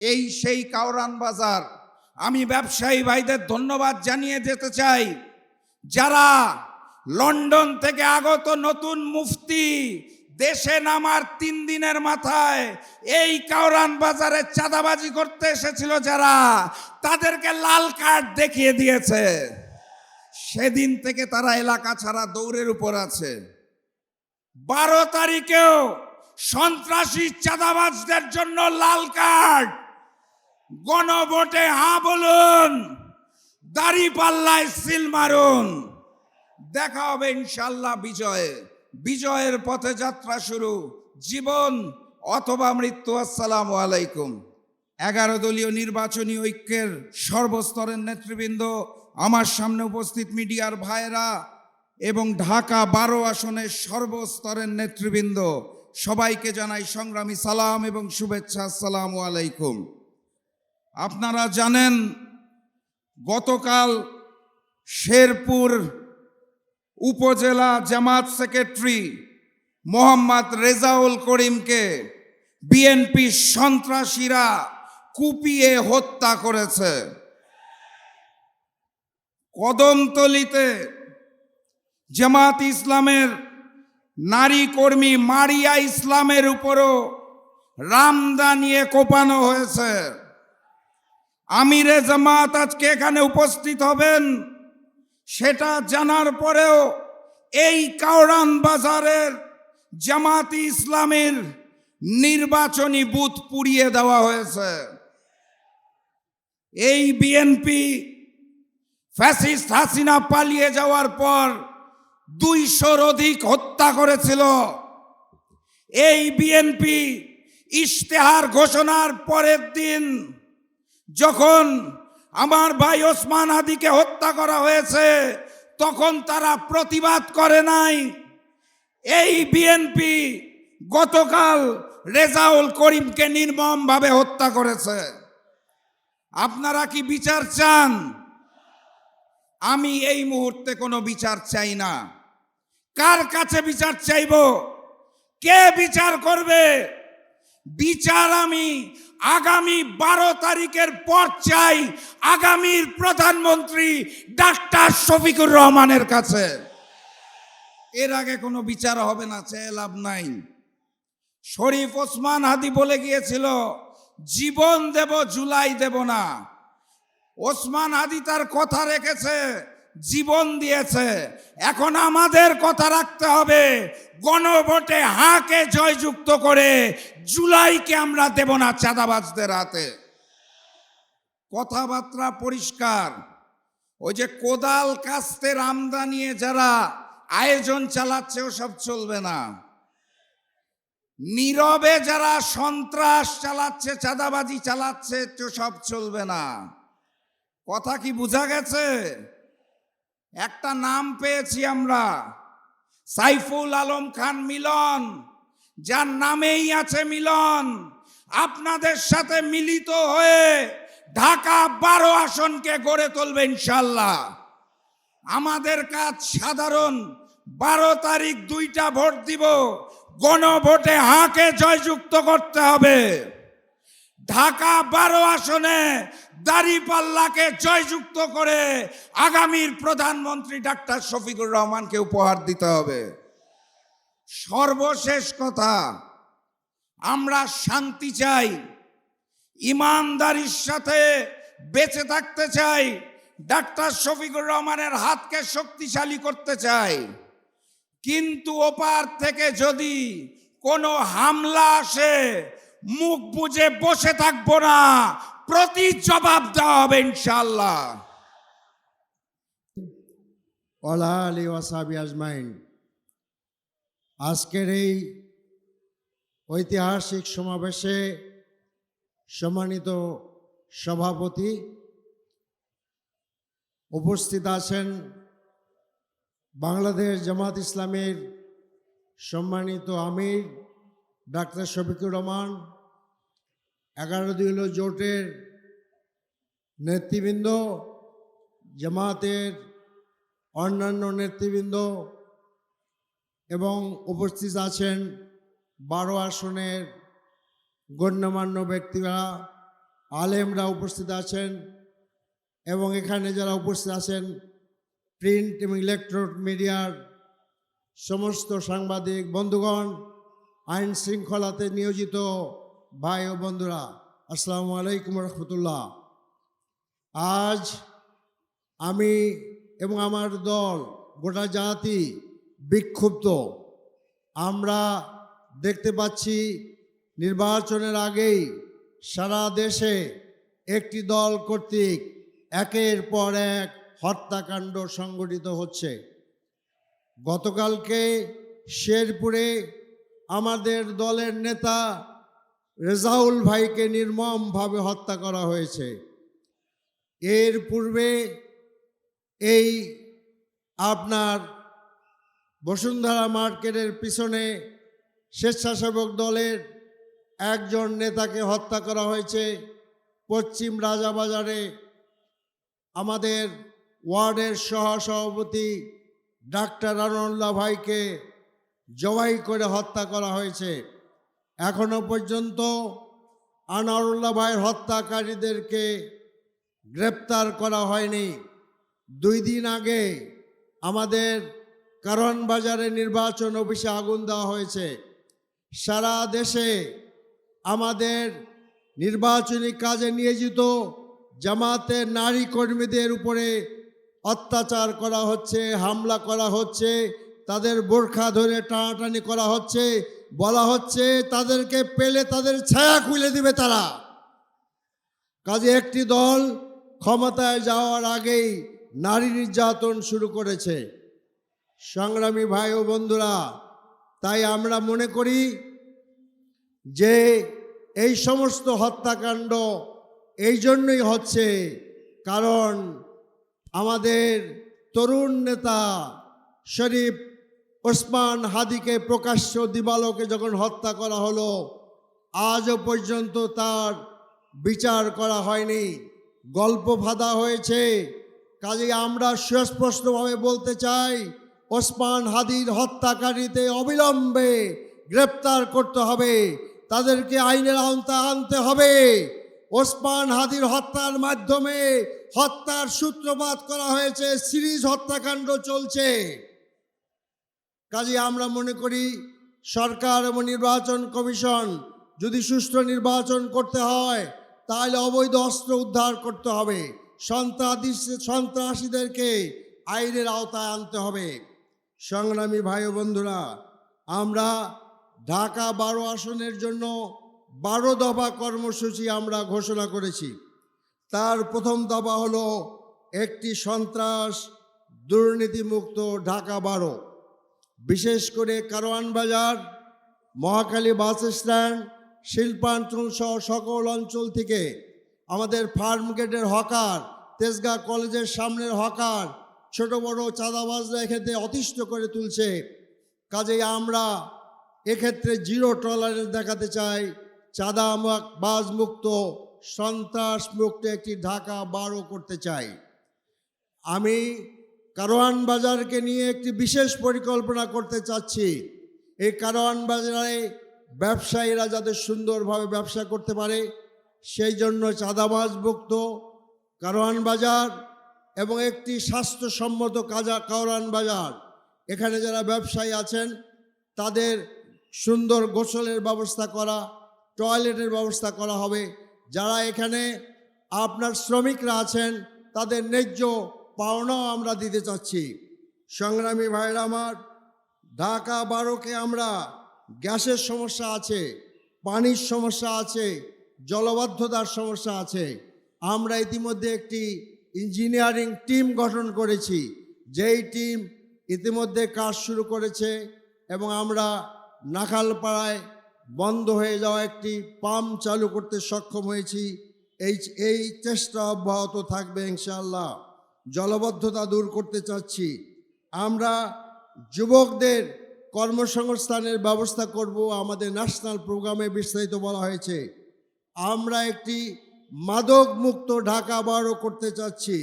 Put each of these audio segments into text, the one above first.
এই সেই কাউরান বাজার। আমি ব্যবসায়ী ভাইদের ধন্যবাদ জানিয়ে যেতে চাই। যারা লন্ডন থেকে আগত নতুন মুফতি দেশে নামার তিন দিনের মাথায় এই কাউরান বাজারে চাঁদাবাজি করতে এসেছিল যারা, তাদেরকে লাল কার্ড দেখিয়ে দিয়েছে। সেদিন থেকে তারা এলাকা ছাড়া দৌড়ের উপর আছে। বারো তারিখেও সন্ত্রাসী চাঁদাবাজদের জন্য লাল কার্ড গণভোটে হা বলুন, দাড়ি পাল্লায় সিল মারুন। দেখা হবে ইনশাল্লাহ বিজয়ে। বিজয়ের পথে যাত্রা শুরু। জীবন অথবা মৃত্যু, আসসালামু আলাইকুম। এগারো দলীয় নির্বাচনী ঐক্যের সর্বস্তরের নেতৃবৃন্দ, আমার সামনে উপস্থিত মিডিয়ার ভাইয়েরা এবং ঢাকা বারো আসনের সর্বস্তরের নেতৃবৃন্দ, সবাইকে জানাই সংগ্রামী সালাম এবং শুভেচ্ছা, আসসালামু আলাইকুম। আপনারা জানেন, গতকাল শেরপুর উপজেলা জামাত সেক্রেটারি মোহাম্মদ রেজাউল করিমকে বিএনপি সন্ত্রাসীরা কুপিয়ে হত্যা করেছে। কদমতলিতে জামাত ইসলামের নারী কর্মী মারিয়া ইসলামের উপরও রামদা নিয়ে কোপানো হয়েছে। আমিরে জামাত আজকে এখানে উপস্থিত হবেন। সেটা জানার পরেও এই কাউরান বাজারের জামাতি ইসলামের নির্বাচনী বুথ পুড়িয়ে দেওয়া হয়েছে। এই বিএনপি ফ্যাসিস্ট হাসিনা পালিয়ে যাওয়ার পর দুইশোর অধিক হত্যা করেছিল। এই বিএনপি ইশতেহার ঘোষণার পরের দিন যখন আমার ভাই ওসমান আদিকে হত্যা করা হয়েছে, তখন তারা প্রতিবাদ করে নাই। এই বিএনপি গতকাল রেজাউল করিমকে নির্মমভাবে হত্যা করেছে। আপনারা কি বিচার চান? আমি এই মুহূর্তে কোনো বিচার চাই না। কার কাছে বিচার চাইব? কে বিচার করবে? বিচার আমি আগামী বারো তারিখের পর চাই আগামীর প্রধানমন্ত্রী ডাক্তার শফিকুর রহমানের কাছে। এর আগে কোনো বিচার হবে না চেয়ে লাভ নাই। শরীফ ওসমান হাদি বলে গিয়েছিল, জীবন দেব, জুলাই দেব না। ওসমান হাদি তার কথা রেখেছে জীবন দিয়েছে। এখন আমাদের কথা রাখতে হবে, গণভোটে হাকে জয়যুক্ত করে জুলাইকে আমরা দেব না চাঁদাবাজদের হাতে। কথাবার্তা পরিষ্কার। ওই যে কোদাল কাস্তের আমদানিয়ে যারা আয়োজন চালাচ্ছে সব চলবে না। নীরবে যারা সন্ত্রাস চালাচ্ছে, চাঁদাবাজি চালাচ্ছে, তো সব চলবে না। কথা কি বোঝা গেছে? একটা নাম পেয়েছি আমরা। সাইফুল আলম খান মিলন, যার নামেই আছে মিলন। আপনাদের সাথে মিলিত হয়ে ঢাকা বারো আসনকে গড়ে তুলবে ইনশাল্লাহ আমাদের কাজ সাধারণ, বারো তারিখ দুইটা ভোট দিব, গণভোটে হাকে জয়যুক্ত করতে হবে। ঢাকা বারো আসনে দাড়িপাল্লাকে জয়যুক্ত করে আগামীর প্রধানমন্ত্রী ডাক্তার শফিকুর রহমানকে উপহার দিতে হবে। সর্বশেষ কথা, আমরা শান্তি চাই, ইমানদারির সাথে বেঁচে থাকতে চাই, ডাক্তার শফিকুর রহমানের হাতকে শক্তিশালী করতে চাই। কিন্তু ওপার থেকে যদি কোনো হামলা আসে, মুখ বুঝে বসে থাকব না প্রতি জবাব দেওয়া হবে ইনশাল্লাহ আলী ওয়াসাবি আজমাইন। আজকের এই ঐতিহাসিক সমাবেশে সম্মানিত সভাপতি উপস্থিত আছেন বাংলাদেশ জামাত ইসলামের সম্মানিত আমির ডাক্তার শফিকুর রহমান এগারো দিল জোটের নেতৃবৃন্দ, জামাতের অন্যান্য নেতৃবৃন্দ এবং উপস্থিত আছেন বারো আসনের গণ্যমান্য ব্যক্তিরা, আলেমরা উপস্থিত আছেন এবং এখানে যারা উপস্থিত আছেন, প্রিন্ট এবং ইলেকট্রনিক মিডিয়ার সমস্ত সাংবাদিক, বন্ধুগণ আইন শৃঙ্খলাতে নিয়োজিত ভাই ও বন্ধুরা, আসসালামু আলাইকুম রহমতুল্লাহ। আজ আমি এবং আমার দল, গোটা জাতি বিক্ষুব্ধ। আমরা দেখতে পাচ্ছি, নির্বাচনের আগেই সারা দেশে একটি দল কর্তৃক একের পর এক হত্যাকাণ্ড সংগঠিত হচ্ছে। গতকালকে শেরপুরে আমাদের দলের নেতা রেজাউল ভাইকে নির্মমভাবে হত্যা করা হয়েছে। এর পূর্বে এই আপনার বসুন্ধরা মার্কেটের পিছনে স্বেচ্ছাসেবক দলের একজন নেতাকে হত্যা করা হয়েছে। পশ্চিম রাজাবাজারে আমাদের ওয়ার্ডের সহসভাপতি ডাক্তার আনোয়ারুল্লাহ ভাইকে জবাই করে হত্যা করা হয়েছে। এখনও পর্যন্ত আনোয়ারুল্লাহ ভাইয়ের হত্যাকারীদেরকে গ্রেপ্তার করা হয়নি। দুই দিন আগে আমাদের কারণ বাজারে নির্বাচন অফিসে আগুন দেওয়া হয়েছে। সারা দেশে আমাদের নির্বাচনী কাজে নিয়োজিত জামাতের নারী কর্মীদের উপরে অত্যাচার করা হচ্ছে, হামলা করা হচ্ছে, তাদের বোরখা ধরে টানাটানি করা হচ্ছে বলা হচ্ছে তাদেরকে পেলে তাদের ছায়া খুলে দিবে তারা। কাজে একটি দল ক্ষমতায় যাওয়ার আগেই নারী নির্যাতন শুরু করেছে। সংগ্রামী ভাই ও বন্ধুরা, তাই আমরা মনে করি যে এই সমস্ত হত্যাকাণ্ড এই জন্যই হচ্ছে, কারণ আমাদের তরুণ নেতা শরীফ ওসমান হাদিকে প্রকাশ্য দিবালোকে যখন হত্যা করা হলো, আজও পর্যন্ত তার বিচার করা হয়নি। গল্প ফাঁদা হয়েছে। কাজে আমরা সুস্পষ্টভাবে বলতে চাই, ওসমান হাদির হত্যাকারীতে অবিলম্বে গ্রেপ্তার করতে হবে। তাদেরকে আইনের আওতায় আনতে হবে। ওসমান হাদির হত্যার মাধ্যমে হত্যার সূত্রপাত করা হয়েছে, সিরিজ হত্যাকাণ্ড চলছে। কাজে আমরা মনে করি সরকার এবং নির্বাচন কমিশন যদি সুষ্ঠু নির্বাচন করতে হয়, তাহলে অবৈধ অস্ত্র উদ্ধার করতে হবে। সন্ত্রাসী, সন্ত্রাসীদেরকে আইনের আওতায় আনতে হবে। সংগ্রামী ভাই বন্ধুরা, আমরা ঢাকা বারো আসনের জন্য বারো দফা কর্মসূচি আমরা ঘোষণা করেছি। তার প্রথম দফা হলো একটি সন্ত্রাস দুর্নীতিমুক্ত ঢাকা বারো। বিশেষ করে কারওয়ান বাজার, মহাখালী বাস স্ট্যান্ড, শিল্পাঞ্চল সহ সকল অঞ্চল থেকে আমাদের ফার্ম গেটের হকার, তেজগাঁ কলেজের সামনের হকার, ছোট বড় চাঁদাবাজরা এক্ষেত্রে অতিষ্ঠ করে তুলছে। কাজেই আমরা এক্ষেত্রে জিরো টলারেন্স দেখাতে চাই। চাঁদা বাজ মুক্ত, সন্ত্রাস মুক্ত একটি ঢাকা বারো করতে চাই। আমি কারওয়ান বাজারকে নিয়ে একটি বিশেষ পরিকল্পনা করতে চাচ্ছি। এই কারওয়ান বাজারে ব্যবসায়ীরা যাতে সুন্দরভাবে ব্যবসা করতে পারে, সেই জন্য চাঁদাবাজ মুক্ত কারওয়ান বাজার এবং একটি স্বাস্থ্যসম্মত কাজা, কারওয়ান বাজার। এখানে যারা ব্যবসায়ী আছেন, তাদের সুন্দর গোসলের ব্যবস্থা করা, টয়লেটের ব্যবস্থা করা হবে। যারা এখানে আপনার শ্রমিকরা আছেন, তাদের ন্যায্য পাওনাও আমরা দিতে চাচ্ছি। সংগ্রামী ভাইরা আমার, ঢাকা বারোকে আমরা গ্যাসের সমস্যা আছে, পানির সমস্যা আছে, জলবদ্ধতার সমস্যা আছে। আমরা ইতিমধ্যে একটি ইঞ্জিনিয়ারিং টিম গঠন করেছি। যেই টিম ইতিমধ্যে কাজ শুরু করেছে এবং আমরা নাখালপাড়ায় বন্ধ হয়ে যাওয়া একটি পাম্প চালু করতে সক্ষম হয়েছি। এই এই চেষ্টা অব্যাহত থাকবে ইনশাআল্লাহ। জলবদ্ধতা দূর করতে চাচ্ছি। আমরা যুবকদের কর্মসংস্থানের ব্যবস্থা করব, আমাদের ন্যাশনাল প্রোগ্রামে বিস্তারিত বলা হয়েছে। আমরা একটি মাদক মুক্ত ঢাকা বারো করতে চাচ্ছি।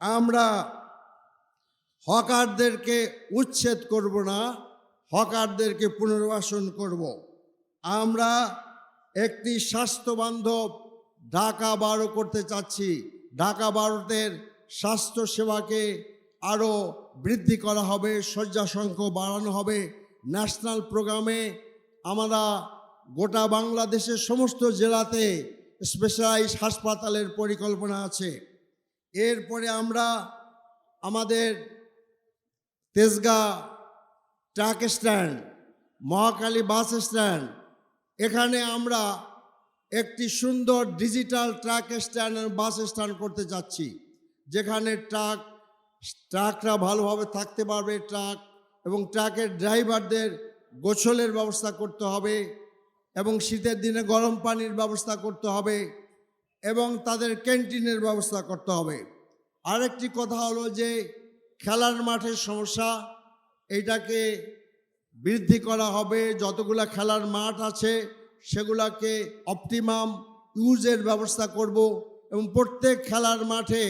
আমরা হকারদেরকে উচ্ছেদ করব না, হকারদেরকে পুনর্বাসন করব। আমরা একটি স্বাস্থ্যবান্ধব ঢাকা বারো করতে চাচ্ছি। ঢাকা ভারতের স্বাস্থ্য সেবাকে আরও বৃদ্ধি করা হবে শয্যা সংখ্য বাড়ানো হবে। ন্যাশনাল প্রোগ্রামে আমরা গোটা বাংলাদেশের সমস্ত জেলাতে স্পেশালাইজ হাসপাতালের পরিকল্পনা আছে। এরপরে আমরা আমাদের Tejgaon truck stand, Mohakhali bus stand, এখানে আমরা একটি সুন্দর digital truck stand bus stand করতে যাচ্ছি। যেখানে ট্রাক, ট্রাকরা ভালোভাবে থাকতে পারবে ট্রাক এবং ট্রাকের ড্রাইভারদের গোছলের ব্যবস্থা করতে হবে এবং শীতের দিনে গরম পানির ব্যবস্থা করতে হবে এবং তাদের ক্যান্টিনের ব্যবস্থা করতে হবে। আরেকটি কথা হলো যে খেলার মাঠের সমস্যা, এইটাকে বৃদ্ধি করা হবে। যতগুলা খেলার মাঠ আছে সেগুলাকে অপটিমাম ইউজের ব্যবস্থা করব এবং প্রত্যেক খেলার মাঠে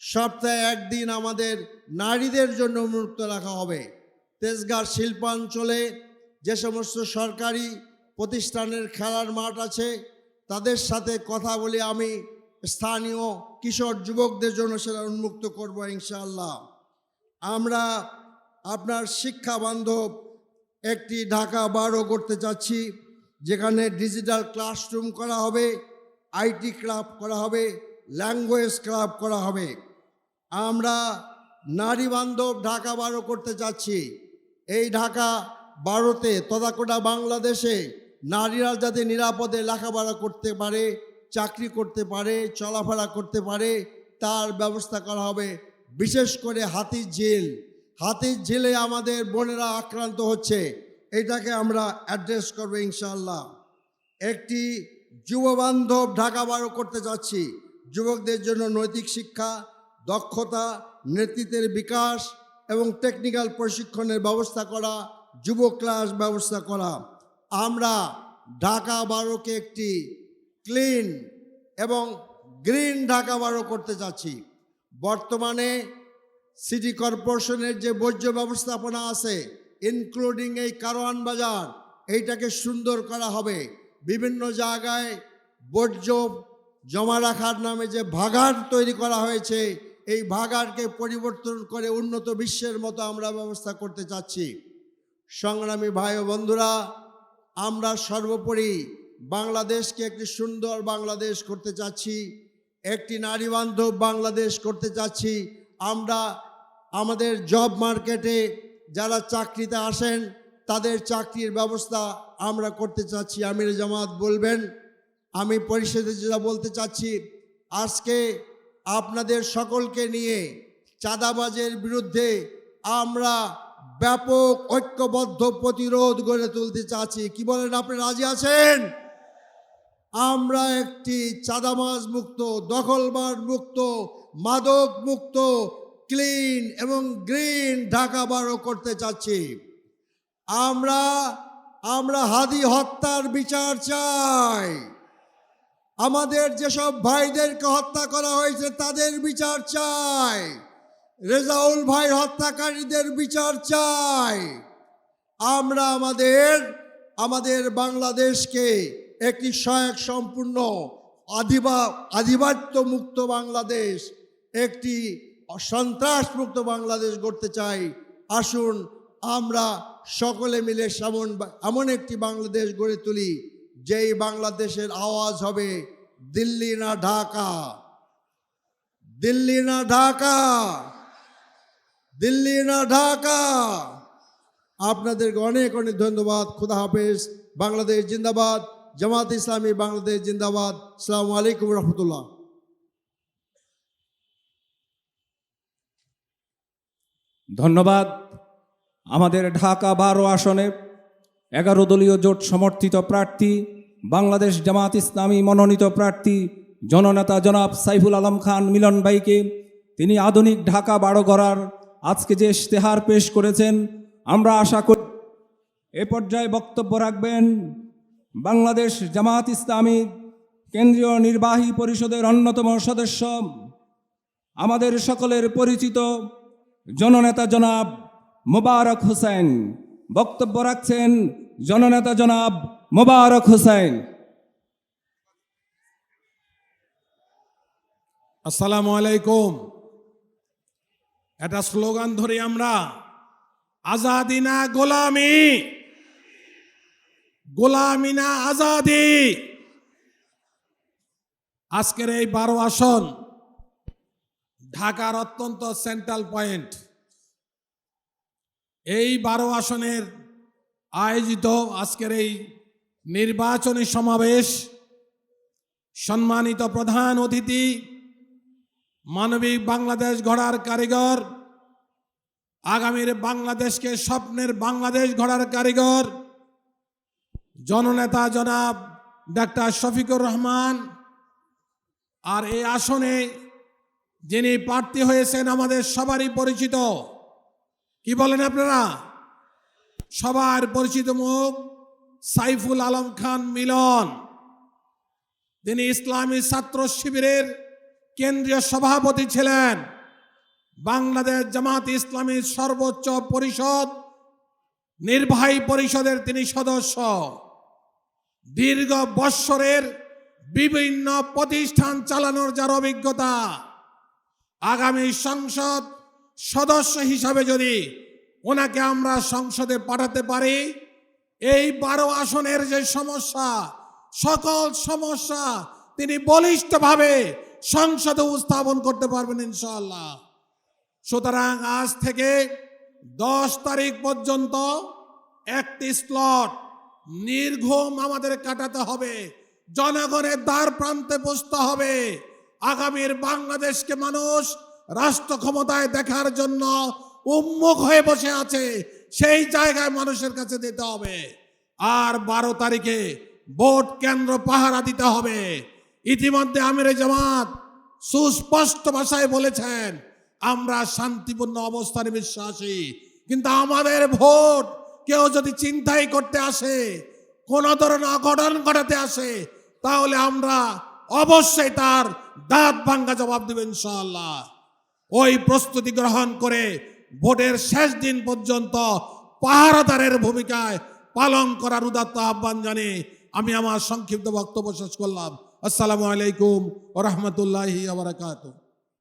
সপ্তাহে একদিন আমাদের নারীদের জন্য উন্মুক্ত রাখা হবে। তেজগাঁ শিল্পাঞ্চলে যে সমস্ত সরকারি প্রতিষ্ঠানের খেলার মাঠ আছে, তাদের সাথে কথা বলে আমি স্থানীয় কিশোর যুবকদের জন্য সেটা উন্মুক্ত করব ইনশাআল্লাহ। আমরা আপনার শিক্ষা বান্ধব একটি ঢাকা বারো করতে চাচ্ছি, যেখানে ডিজিটাল ক্লাসরুম করা হবে, আইটি ক্লাব করা হবে ল্যাঙ্গুয়েজ ক্লাব করা হবে। আমরা নারী বান্ধব ঢাকা বারো করতে চাচ্ছি এই ঢাকা বারোতে তদাকোটা বাংলাদেশে নারীরা যাতে নিরাপদে লেখাপড়া করতে পারে, চাকরি করতে পারে, চলাফেরা করতে পারে, তার ব্যবস্থা করা হবে। বিশেষ করে হাতির ঝিল হাতির ঝিলে আমাদের বোনেরা আক্রান্ত হচ্ছে। এটাকে আমরা অ্যাড্রেস করব ইনশাল্লাহ একটি যুববান্ধব ঢাকা বারো করতে যাচ্ছি। যুবকদের জন্য নৈতিক শিক্ষা, দক্ষতা, নেতৃত্বের বিকাশ এবং টেকনিক্যাল প্রশিক্ষণের ব্যবস্থা করা, যুব ক্লাস ব্যবস্থা করা। আমরা ঢাকা বারোকে একটি ক্লিন এবং গ্রিন ঢাকা বারো করতে যাচ্ছি বর্তমানে সিটি কর্পোরেশনের যে বর্জ্য ব্যবস্থাপনা আছে ইনক্লুডিং এই কারওয়ান বাজার, এইটাকে সুন্দর করা হবে। বিভিন্ন জায়গায় বর্জ্য জমা রাখার নামে যে ভাগার তৈরি করা হয়েছে, এই ভাগারকে পরিবর্তন করে উন্নত বিশ্বের মতো আমরা ব্যবস্থা করতে চাচ্ছি। সংগ্রামী ভাই ও বন্ধুরা, আমরা সর্বোপরি বাংলাদেশকে একটি সুন্দর বাংলাদেশ করতে চাচ্ছি, একটি নারী বান্ধব বাংলাদেশ করতে চাচ্ছি। আমরা আমাদের জব মার্কেটে যারা চাকরিতে আসেন, তাদের চাকরির ব্যবস্থা আমরা করতে চাচ্ছি। আমির জামাত বলবেন আমি পরিষদে যেটা বলতে চাচ্ছি, আজকে আপনাদের সকলকে নিয়ে চাঁদাবাজের বিরুদ্ধে আমরা ব্যাপক ঐক্যবদ্ধ প্রতিরোধ গড়ে তুলতে চাচ্ছি। কি বলেন আপনি, রাজি আছেন? আমরা একটি চাঁদামাজ মুক্ত দখলবার মুক্ত, মাদক মুক্ত, ক্লিন এবং গ্রিন ঢাকা বারো করতে চাচ্ছি। আমরা আমরা হাদি হত্যার বিচার চাই। আমাদের যেসব ভাইদেরকে হত্যা করা হয়েছে, তাদের বিচার চাই। রেজাউল ভাই হত্যাকারীদের বিচার চাই। আমরা আমাদের আমাদের বাংলাদেশকে একটি সহায়ক সম্পূর্ণ আদিবা আধিপত্য মুক্ত বাংলাদেশ, একটি সন্ত্রাস মুক্ত বাংলাদেশ গড়তে চাই। আসুন আমরা সকলে মিলে সেমন এমন একটি বাংলাদেশ গড়ে তুলি। যেই বাংলাদেশের আওয়াজ হবে, দিল্লি না ঢাকা? দিল্লি না ঢাকা? দিল্লি না ঢাকা? আপনাদেরকে অনেক অনেক ধন্যবাদ। খুদা হাফেজ, বাংলাদেশ জিন্দাবাদ, জামাত ইসলামী বাংলাদেশ জিন্দাবাদ। সালামু আলাইকুম রহমতুল্লাহ। ধন্যবাদ। আমাদের ঢাকা বারো আসনে এগারো দলীয় জোট সমর্থিত প্রার্থী, বাংলাদেশ জামাত ইসলামী মনোনীত প্রার্থী, জননেতা জনাব সাইফুল আলম খান মিলন ভাইকে তিনি আধুনিক ঢাকা বারো গড়ার আজকে যে ইশতেহার পেশ করেছেন, আমরা আশা করি এ পর্যায়ে বক্তব্য রাখবেন বাংলাদেশ জামাত ইসলামী কেন্দ্রীয় নির্বাহী পরিষদের অন্যতম সদস্য, আমাদের সকলের পরিচিত জননেতা জনাব মোবারক হোসেন। বক্তব্য রাখছেন জননেতা জনাব মোবারক হোসেন। আসসালামু আলাইকুম। একটা স্লোগান ধরি আমরা, আজাদি না গোলামি? গোলামি না আজাদি? আজকের এই বারো আসন, ঢাকার অত্যন্ত সেন্ট্রাল পয়েন্ট এই বারো আসনের আয়োজিত আজকের এই নির্বাচনী সমাবেশ, সম্মানিত প্রধান অতিথি, মানবিক বাংলাদেশ গড়ার কারিগর, আগামীর বাংলাদেশকে স্বপ্নের বাংলাদেশ গড়ার কারিগর, জননেতা জনাব ডাক্তার শফিকুর রহমান, আর এই আসনে যিনি প্রার্থী হয়েছেন আমাদের সবারই পরিচিত। কি বলেন আপনারা? সবার পরিচিত মুখ সাইফুল আলম খান মিলন। তিনি ইসলামী ছাত্র শিবিরের কেন্দ্রীয় সভাপতি ছিলেন। বাংলাদেশ জামাত ইসলামীর সর্বোচ্চ পরিষদ নির্বাহী পরিষদের তিনি সদস্য। দীর্ঘ বৎসরের বিভিন্ন প্রতিষ্ঠান চালানোর যার অভিজ্ঞতা। আগামী সংসদ সদস্য হিসাবে যদি ওনাকে আমরা সংসদে পাঠাতে পারি। এই বারো আসনের যে সমস্যা, সকল সমস্যা তিনি বলিষ্ঠভাবে সংসদে উপস্থাপন করতে পারবেন ইনশাল্লাহ সুতরাং আজ থেকে দশ তারিখ পর্যন্ত একটি স্লট নির্ঘুম আমাদের কাটাতে হবে। জনগণের দ্বার প্রান্তে বসতে হবে। আগামীর বাংলাদেশকে মানুষ রাষ্ট্র ক্ষমতায় দেখার জন্য উন্মুখ হয়ে বসে আছে, সেই জায়গায় মানুষের কাছে দিতে হবে। আর বারো তারিখে ভোট কেন্দ্র পাহারা দিতে হবে। ইতিমধ্যে আমির জামাত সুস্পষ্ট ভাষায় বলেছেন, আমরা শান্তিপূর্ণ অবস্থানে বিশ্বাসী। কিন্তু আমাদের ভোট কেউ যদি চিন্তাই করতে আসে, কোন ধরনের অঘটন ঘটাতে আসে, তাহলে আমরা অবশ্যই তার দাঁত ভাঙ্গা জবাব দেবেন ইনশাআল্লাহ। ওই প্রস্তুতি গ্রহণ করে ভোটের শেষ দিন পর্যন্ত পাহারাদারের ভূমিকায় পালন করার উদাত্ত আহ্বান জানিয়ে আমি আমার সংক্ষিপ্ত বক্তব্য শেষ করলাম। আসসালামু আলাইকুম রহমতুল্লাহি আবরাকাতুহ